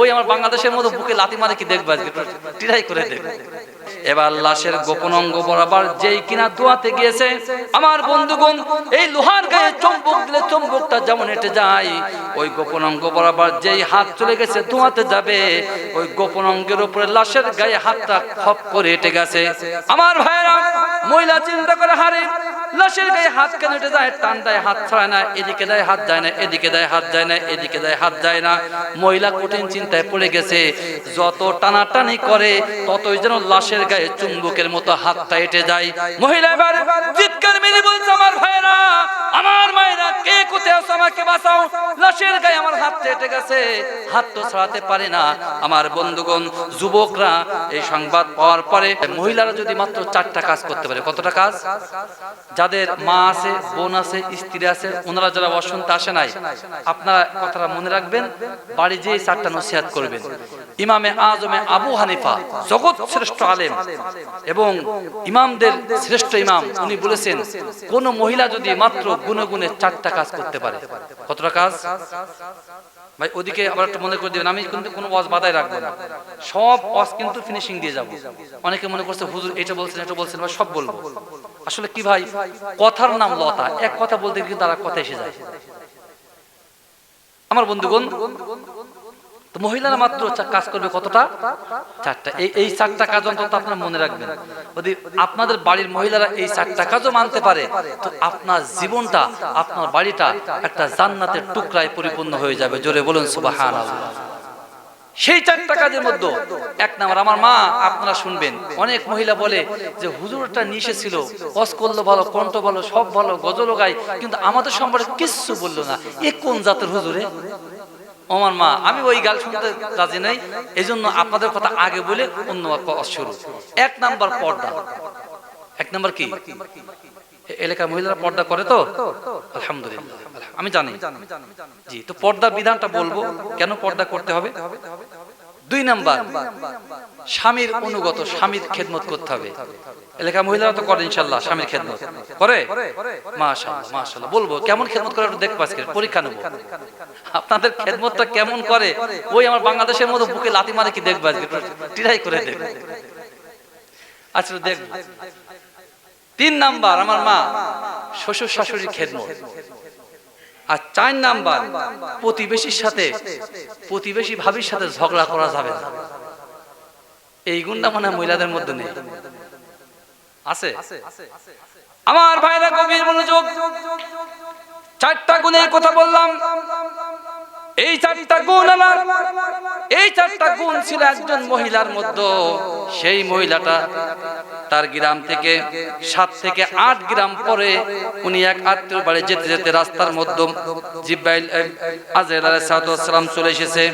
ওই আমার বাংলাদেশের মতো বুকে লাথি মারে কি দেখবে আজকে? টিরাই করে দেবে এবার লাশের গোপন অঙ্গ বরাবর যেই কিনা দোয়াতে গিয়েছে, আমার বন্ধুগণ, এই লোহার গায়ে চম্বক দিলে চম্বকটা যেমন হেঁটে যায়, ওই গোপন অঙ্গ বরাবর যেই হাত চলে গেছে ধোঁয়াতে যাবে, ওই গোপন অঙ্গের উপরে লাশের গায়ে হাতটা খপ করে হেঁটে গেছে। আমার ভাইরা মহিলা চিন্তা করে, হারে, লাশের গায়ে হাত কেন হেঁটে যায়? টান দেয়, হাত ছড়ায় না, এদিকে দেয়, হাত যায় না, এদিকে দেয়, হাত যায় না, এদিকে দেয়, হাত যায় না। মহিলা কঠিন চিন্তায় পড়ে গেছে। যত টানাটানি করে, ততই যেন লাশের গায়ে চুম্বকের মতো হাতটা হেঁটে যায়। মহিলা, এবার চিৎকার মেরে বলছে, আমার ভাইরা আমার মায়েরা, কে কোথায় আছো? আমাকে বাঁচাও। লাশের গায়ে আমার হাত হেঁটে গেছে। হাত তো ছড়াতে পারে না। আমার বন্ধুগণ, যুবকরা, এই সংবাদ পাওয়ার পরে মহিলারা যদি মাত্র চারটা কাজ করতে পারে, কতটা কাজ? যাদের মা আছে, বোন আছে, স্ত্রী আছে, ওনারা যারা অসন্ত আসে নাই, আপনারা কথাটা মনে রাখবেন? বাড়ি যেয়ে চারটা নসিহাত করবেন। ইমামে আজমে আবু হানিফা জগৎ শ্রেষ্ঠ আলেম এবং ইমামদের শ্রেষ্ঠ ইমাম, উনি বলেছেন, কোন মহিলা যদি মাত্র গুনে গুনে চারটা কাজ করতে পারে। কতটা কাজ? ভাই, ওদিকে আবার একটু মনে করে দিবেন, আমি কিন্তু কোনো ওয়াজ বাধায় রাখব না। সব ওয়াজ কিন্তু ফিনিশিং দিয়ে যাব। অনেকে মনে করছে, হুজুর, এটা বলছেন এটা বলছেন বা সব বলব। আসলে কি ভাই, কথার নাম লতা, এক কথা বলতে কিন্তু তারা কথা এসে যায়। আমার বন্ধুগণ তো মহিলারা মাত্র কাজ করবে কতটা? চারটা। এই এই চারটা কাজ অন্তত আপনারা মনে রাখবেন। যদি আপনাদের বাড়ির মহিলারা এই চারটা কাজও মানতে পারে, তো আপনার জীবনটা, আপনার বাড়িটা একটা জান্নাতের টুকরায় পরিপূর্ণ হয়ে যাবে। জোরে বলুন সুবাহান সেই চারটা কাজের মধ্যে এক নাম্বার, আমার মা, আপনারা শুনবেন, অনেক মহিলা বলে যে, হুজুরটা নিশে ছিল কস করল ভালো, কণ্ঠ ভালো, সব ভালো, গজল গাই কিন্তু আমাদের সম্পর্কে কিচ্ছু বলল না। এ কোন জাতের হুজুরে? আমার মা, আমি ওই গাল শুনতে রাজি নাই। এই জন্য আপনাদের কথা আগে বলে অন্য শুরু। এক নাম্বার পর্দা। এক নাম্বার কি? এলাকার মহিলারা পর্দা করে তো? আলহামদুলিল্লাহ। আমি জানি। জি, তো পর্দা বিধানটা বলব। কেন পর্দা করতে হবে? দুই নাম্বার, স্বামীর অনুগত, স্বামীর খেদমত করতে হবে। এলাকার মহিলারা তো করে ইনশাল্লাহ স্বামীর খেদমত। করে? মাশাআল্লাহ বলব, কেমন খেদমত করে একটু দেখব আজকে, পরীক্ষা নেব। আপনাদের খেদমতটা কেমন করে? ওই আমার বাংলাদেশের মতো বুকে লাতি মারে কি দেখব আজকে? টিরাই করে দেখব আচ্ছা দেখব। তিন নাম্বার, আমার মা, শ্বশুর শাশুড়ির খেদমত। আর চার নাম্বার, প্রতিবেশীর সাথে, প্রতিবেশী ভাবির সাথে ঝগড়া করা যাবে না। এই গুণটা মানে মহিলাদের মধ্যে নেই। আছে? আমার ভাইরা গভীর মনোযোগ, চারটা গুণের কথা বললাম। এই চারটা গুণ আমার। এই চারটা গুণ ছিল একজন মহিলার মধ্যে। সেই মহিলাটা তার গ্রাম থেকে সাত থেকে আট গ্রাম পরে উনি এক আত্মীয় বাড়ি যেতে যেতে রাস্তার মধ্যে জিব্বাইল আজ আলাইহিস সালাম চলে এসেছে।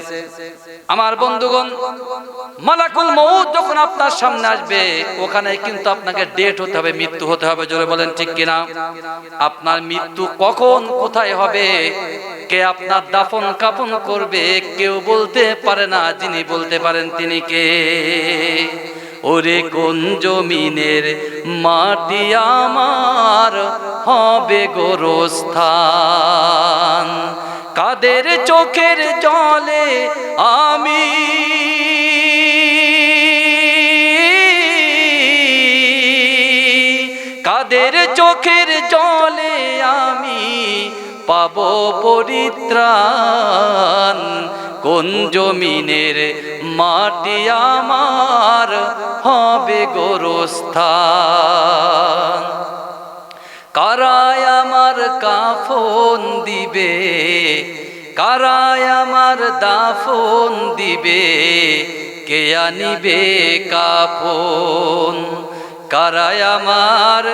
আমার বন্ধুগণ মালাকুল মউত যখন আপনার সামনে আসবে, ওখানে কিন্তু আপনাকে ডেট হতে হবে, মৃত্যু হতে হবে, জোরে বলেন ঠিক কিনা? আপনার মৃত্যু কখন, কোথায় হবে, কে আপনার দাফন কাফন করবে, কেউ বলতে পারে না, যিনি বলতে পারেন তিনি কে? ওরে কোন জমিনের মাটি আমার হবে গোরস্থান? কাদের চোখের জলে আমি পাব পরিত্রাণ। কোন জমিনের মাটি আমার হবে গোরস্থান? কারায় আমার কাফন দিবে, কারায় আমার দাফন দিবে, কে আনিবে কাফন? কারায় আমার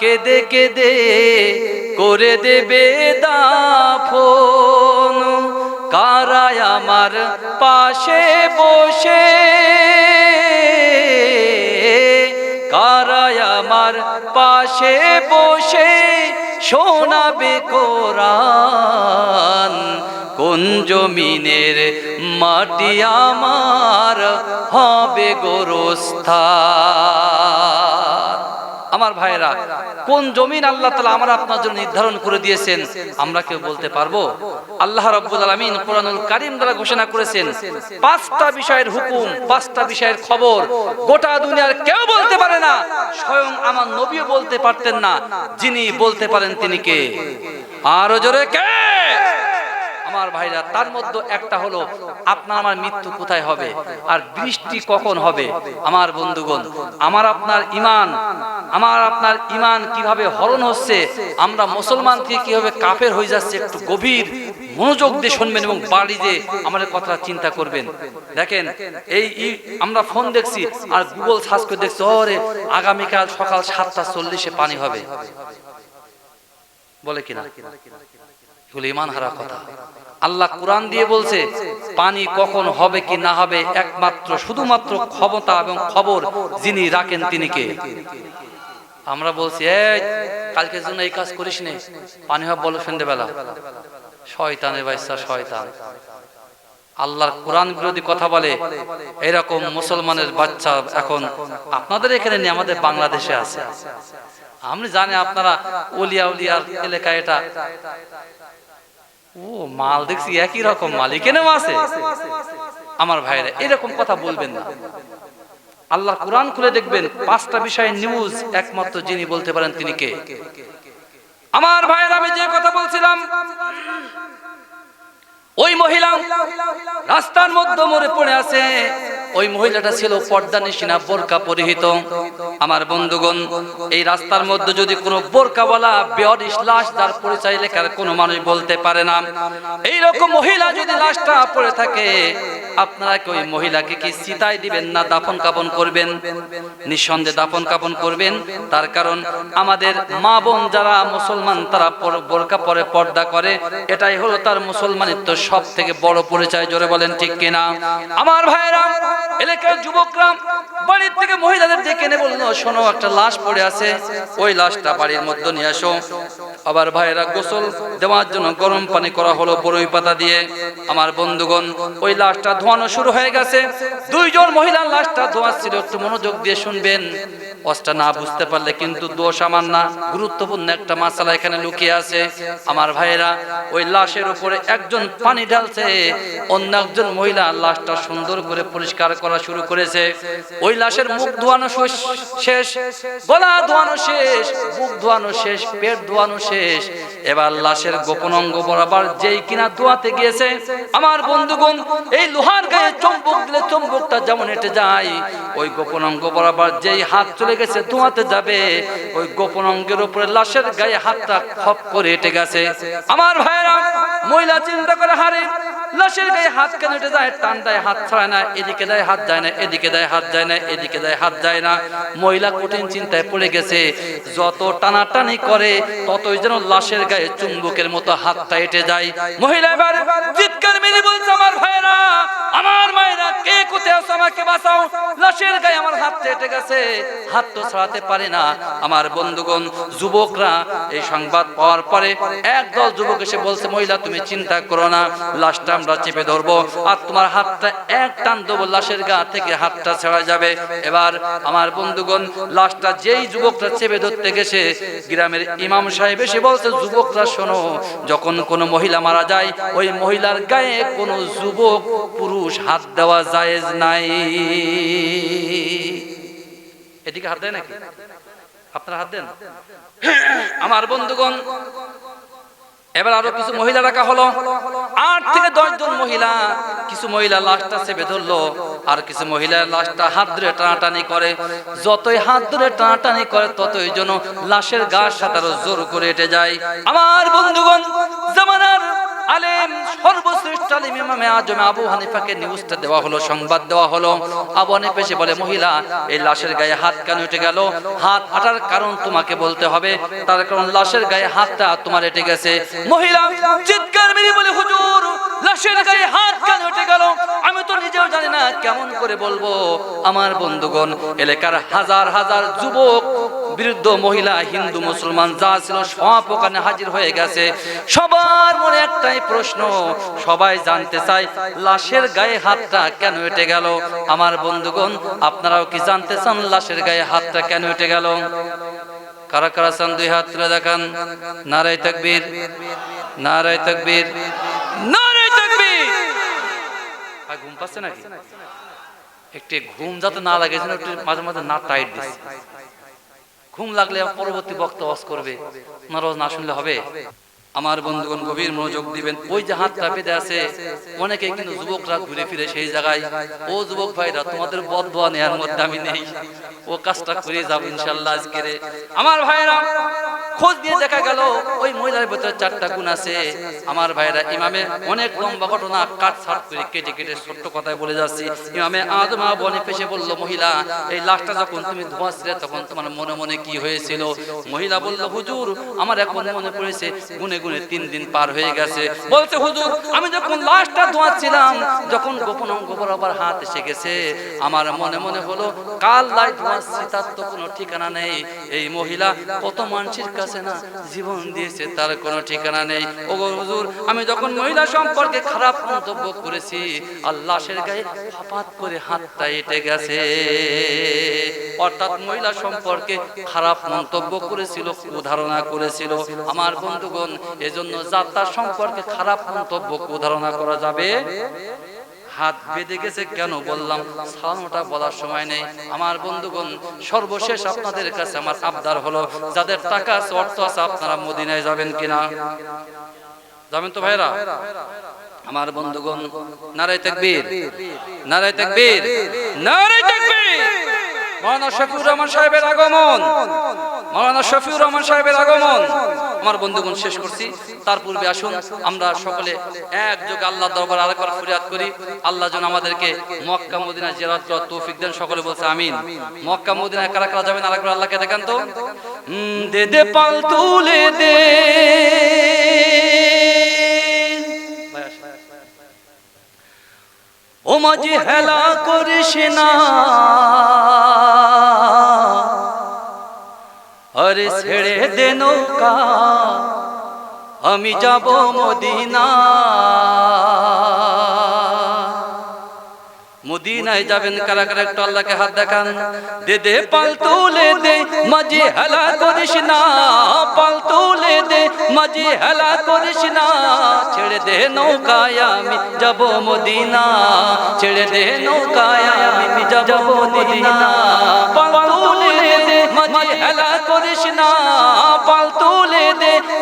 কেদে কেদে করে দেবে দাফন। কারায় আমার পাশে বসে, কারায় আমার পাশে বসে শোনাবে কোরআন। কোন জমিনের মাটি আমার হবে গোরস্থান? আমার ভাইয়েরা, কোন জমিন আল্লাহ তালা আমরা আপনার জন্য নির্ধারণ করে দিয়েছেন, আমরা কেউ বলতে পারব? আল্লাহ রাব্বুল আলামিন কোরআনুল কারীম দ্বারা ঘোষণা করেছেন, পাঁচটা বিষয়ের হুকুম, পাঁচটা বিষয়ের খবর, গোটা দুনিয়ার কেউ বলতে পারে না, স্বয়ং আমার নবীও বলতে পারতেন না, যিনি বলতে পারেন তিনি কে? আরও জোরে কে? আমার ভাইরা, তার মধ্যে একটা হলো, আপনার আমার মৃত্যু কোথায় হবে? আর বৃষ্টি কখন হবে? আমার বন্ধুগণ, আমার আপনার ইমান, আমার আপনার ইমান কীভাবে হরণ হচ্ছে? আমরা মুসলমান থেকে কীভাবে কাফের হয়ে যাচ্ছে? একটু গভীর মনোযোগ দিয়ে শুনবেন এবং বাড়ি দিয়ে আমাদের কথা চিন্তা করবেন। দেখেন, এই আমরা ফোন দেখছি আর গুগল সার্চ করে দেখছি, ওরে, আগামীকাল সকাল সাতটা চল্লিশে পানি হবে। বলে কিনা? হারা কথা। আল্লাহ কোরআন দিয়ে বলছে, পানি কখন হবে কি না হবে একমাত্র শুধুমাত্র ক্ষমতা এবং খবর যিনি রাখেন তিনি কে? আমরা বলছি কালকের জন্য এই কাজ করিস নে। পানি হবে বলো সন্ধ্যেবেলা। শয়তানের বাচ্চা, শয়তান। আল্লাহর কোরআন বিরোধী কথা বলে, এরকম মুসলমানের বাচ্চা এখন আপনাদের এখানে নেই, আমাদের বাংলাদেশে আছে। আমি জানি আপনারা উলিয়া উলিয়ার এলাকা এটা। ও, মাল দেখছি একই রকম মাল এখানেও আছে আমার ভাইরা, এরকম কথা বলবেন না। আল্লাহ কোরআন খুলে দেখবেন, পাঁচটা বিষয়ে নিউজ একমাত্র যিনি বলতে পারেন তিনি কে? আমার ভাইয়ের আমি যে কথা বলছিলাম মহিলা রাস্তার মধ্যে মরে পড়ে আছে। ওই মহিলাটা ছিল পর্দা নিশিনা, বোরকা পরিহিত। আমার বন্ধুগণ, এই রাস্তার মধ্যে যদি কোনো বোরকাওয়ালা বেয়ারিশ লাশ যার পরিচয় লেখার কোনো মানুষ বলতে পারে না। এই রকম মহিলা যদি লাশটা পড়ে থাকে, আপনারা কি ওই মহিলাকে কি চিতায় দিবেন না দাফন কাপন করবেন? নিঃসন্দেহে দাফন কাপন করবেন। তার কারণ, আমাদের মা বোন যারা মুসলমান, তারা বোরকা পরে পর্দা করে। এটাই হলো তার মুসলমানিত্ব সব থেকে বড় পরিচয় জোরে বলেন ঠিক কিনা? আমার ভাইরা এলাকার যুবকরা, বাড়ির থেকে মহিলাদের ডেকে এনে বলল শোনো, একটা লাশ পড়ে আছে, ওই লাশটা বাড়ির মধ্যে নিয়ে আসো। আবার ভাইয়েরা, গোসল দেওয়ার জন্য গরম পানি করা হলো বড়ই পাতা দিয়ে। আমার বন্ধুগণ, ওই লাশটা ধোয়ানো শুরু হয়ে গেছে। দুইজন মহিলার লাশটা ধোয়াচ্ছিল একটু মনোযোগ দিয়ে শুনবেন। অস্টা না বুঝতে পারলে কিন্তু দোষ আমার না। গুরুত্বপূর্ণ একটা মাসালা এখানে লুকিয়ে আছে। আমার ভাইয়েরা, ওই লাশের উপরে একজন পানি ঢালছে, অন্য একজন মহিলা লাশটা সুন্দর করে পরিষ্কার করা শুরু করেছে। ওই লাশের মুখ ধোয়ানো শেষ গলা ধোয়ানো শেষ, মুখ ধোয়ানো শেষ, পেট ধোয়ানো শেষ। এবার লাশের গোপন অঙ্গ বরাবর যেই কিনা ধোয়াতে গিয়েছে, আমার বন্ধুগণ, এই লোহার গায়ে চম্বক দিলে চম্বকটা যেমন হেঁটে যায়, ওই গোপন অঙ্গ বরাবর যেই হাত চলে গেছে, ধোঁয়াতে যাবে। ওই গোপন অঙ্গের উপরে লাশের গায়ে হাতটা খপ করে হেঁটে গেছে। আমার ভাইরা মহিলা চিন্তা করে, হারে, লাশের গায়ে হাত কেন যায়? টান দেয়, হাত ছড়ায় না, এদিকে দেয়, হাত যায় না, এদিকে দেয়, হাত যায় না, এদিকে দেয়, হাত যায় না। মহিলা কঠিন চিন্তায় পড়ে গেছে। যত টানাটানি করে, ততই যেন লাশের গায়ে চুম্বকের মতো হাতটা হেঁটে যায়। মহিলা এবার চিৎকার মেরে বলছে, আমার ভাইরা আমার মায়েরা, কে কোথায় আমাকে বাঁচাও। লাশের গায়ে আমার হাত হেঁটে গেছে। হাত ছড়াতে পারে না। আমার বন্ধুগণ, যুবকরা, এই সংবাদ পাওয়ার পরে একদল যুবক এসে বলছে, মহিলা, তুমি চিন্তা করো না, লাশটা আমরা চেপে ধরবো। আর তোমার হাতটা এক টান দেবো, লাশের গা থেকে হাতটা যাবে। এবার আমার বন্ধুগণ, লাশটা যেই যুবকটা চেপে ধরতে গেছে, গ্রামের ইমাম সাহেব এসে বলছে, যুবকরা, শোনো, যখন কোনো মহিলা মারা যায়, ওই মহিলার গায়ে কোনো যুবক, পুরুষ হাত দেওয়া জায়েজ নাই। এদিকে হাত দেয় নাকি? আপনারা হাত দেন। আমার বন্ধুগণ, এবার আরও কিছু মহিলা রাখা হলো। আট থেকে দশ জন মহিলা, কিছু মহিলা লাশটা চেপে ধরলো, আর কিছু মহিলা লাশটা হাত ধরে টানাটানি করে। যতই হাত ধরে টানাটানি করে, ততই যেন লাশের গাছ সাথে আরও জোর করে এটে যায়। আমার বন্ধুগণ, জামানার আলেম, সর্বশ্রেষ্ঠ আলেম ইমামে আজমে আবু হানিফাকে নিউজটা দেওয়া হলো, সংবাদ দেওয়া হলো। আবু হানিফা এসে বলে, মহিলা, এই লাশের গায়ে হাত কেন উঠে গেল? হাত আটার কারণ তোমাকে বলতে হবে। তার কারণ লাশের গায়ে হাতটা তোমার এটে গেছে। মহিলা চিৎকার মেরে বলে, হুজুর, লাশের গায়ে হাত কেন উঠে গেল? আমি তো নিজেও জানি না কেমন করে বলব। আমার বন্ধুগণ, এলাকার হাজার হাজার যুবক বিরুদ্ধ মহিলা, হিন্দু, মুসলমান, যা ছিল সব ওখানে হাজির হয়ে গেছে। সবার মনে একটাই প্রশ্ন। সবাই জানতে চায়, লাশের গায়ে হাতটা কেন এটে গেল? আমার বন্ধুগণ, আপনারাও কি জানতে চান লাশের গায়ে হাতটা কেন এটে গেল? কারা কারা চান দুই হাত তুলে দেখান? নারাই তাকবীর। নারাই তাকবীর। নারাই তাকবীর! ঘুম পাচ্ছে নাকি? একটু ঘুম যাতে না লাগে, যেন একটু মাঝে মাঝে না টাইট দিচ্ছে ঘুম লাগলে পরবর্তী বক্তা অস করবে। নারাজ না শুনলে হবে? আমার বন্ধুগণ গভীর মনোযোগ দিবেন। ওই যে হাতটা পেতে আছে অনেকে কিন্তু যুবকরা ঘুরে ফিরে সেই জায়গায়, ও যুবক ভাইরা, তোমাদের বদ নেয়ার মধ্যে আমি নেই। ও কাজটা করে যাব ইনশাল্লাহ আজকে আমার ভাইরা খোঁজ দিয়ে দেখা গেল ওই মহিলার ভেতরে চারটা গুণ আছে। আমার ভাইরা ইমামে অনেক লম্বা ঘটনা কাট ছাট করে কেটে কেটে ছোট্ট কথায় বলে যাচ্ছি। ইমামে আদমা বনে ফেসে বলল মহিলা এই লাশটা যখন তুমি ধোঁয়াছিলে তখন তোমার মনে মনে কি হয়েছিল? মহিলা বলল হুজুর আমার এখন মনে পড়েছে গুনে গুনে তিন দিন পার হয়ে গেছে। বলছে হুজুর আমি যখন লাশটা ধোঁয়াচ্ছিলাম যখন গোপন অঙ্গ বরাবর হাত এসে গেছে আমার মনে মনে হলো কাল লাই ধোঁয়াচ্ছি তার তো কোনো ঠিকানা নেই। এই মহিলা কত মানুষের কাছে না জীবন দিয়েছে তার কোনো ঠিকানা নেই। ও হুজুর আমি যখন মহিলা সম্পর্কে খারাপ মন্তব্য করেছি আল্লাহের গায়ে হঠাৎ করে হাতটা এটে গেছে। অর্থাৎ মহিলা সম্পর্কে খারাপ মন্তব্য করেছিল কুধারণা করেছিল। আমার বন্ধুগণ এজন্য যাত্রা সম্পর্কে খারাপ মন্তব্য কুধারণা করা যাবে। হাত বেঁধে গেছে কেন বললাম? সালানোটা বলার সময় নেই। আমার বন্ধুগণ, সর্বশেষ আপনাদের কাছে আমার আবদার হলো, যাদের টাকা আছে, অর্থ আছে, আপনারা মদিনায় যাবেন কিনা? যাবেন তো ভাইরা আমার বন্ধুগণ, নারায় তাকবীর নারায় তাকবীর নারায় তাকবীর! মাওলানা শফিউর রহমান সাহেবের আগমন মাওলানা শফিউর রহমান সাহেবের আগমন। আমার বন্ধুগণ শেষ করছি। তার পূর্বে আসুন, আমরা সকলে একযোগে আল্লাহ দরবার আরেকবার ফরিয়াদ করি। আল্লাহ যেন আমাদেরকে মক্কা, মদিনা জিয়ারত করার তৌফিক দেন, সকলে বলছে আমিন। মক্কা মদিনা কারা কারা যাবেন, আরেকবার আল্লাহকে দেখান তো। দে দে, পাল তুলে দে। ও মাঝে হেলা করিস না। ছেড়ে দে নৌকা, আমি যাব মদিনা। মদিনায় যাবেন কারা কারা? একটু আল্লাহকে হাত দেখান। দে দে, পাল তুলে দে, মাঝে হেলা করিস না। পাল তুলে দে, মাঝে হেলা করিস না। ছেড়ে দে নৌকায় আমি যাব মদিনা। ছেড়ে দে নৌকায় আমি যাব মদিনা। পাল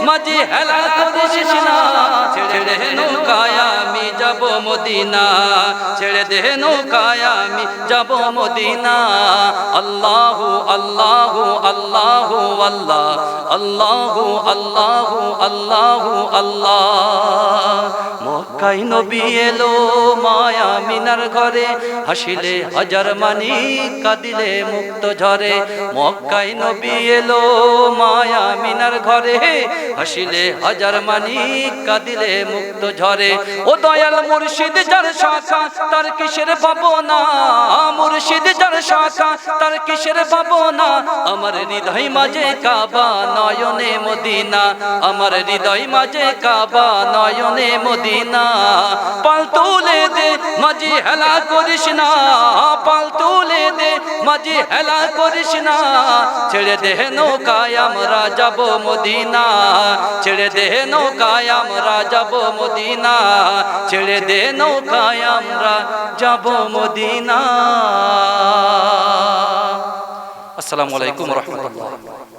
মাঝে হেলা করিস না। ছেড়ে দে নৌকায় আমি যাব মদিনা। ছেড়ে দে নৌকায় আমি যাব মদিনা। আল্লাহু আল্লাহু আল্লাহু, আল্লাহ। আল্লাহু আল্লাহু আল্লাহু, আল্লাহ। মক্কাই নবী এলো মায়া মিনার ঘরে। হাসিলে হাজার মানি, কাঁদিলে মুক্ত ঝরে। মক্কাই নবী এলো মায়া মিনার ঘরে। হাসিলে হাজার মানি, কাঁদিলে মুক্ত ঝরে ও দয়াল মুর্শিদ যার শাখা, তার কিসের ভাবনা? মুর্শিদ যার শাখা, তার কিসের ভাবনা? আমার হৃদয় মাঝে কাবা, নয়নে মদিনা। আমার হৃদয় মাঝে কাবা, নয়নে মদিনা। পাল তুলে দে, মাঝি হেলা করিস না। পাল তুলে দে, মাঝি হেলা করিস না। ছেড়ে দে নৌকায়, আমরা যাব মদিনা। ছেড়ে দে নৌকায় আমরা যাব মদিনা ছেড়ে দে নৌকায় আমরা যাব মদিনা আসসালামু আলাইকুম রহমতুল্লাহ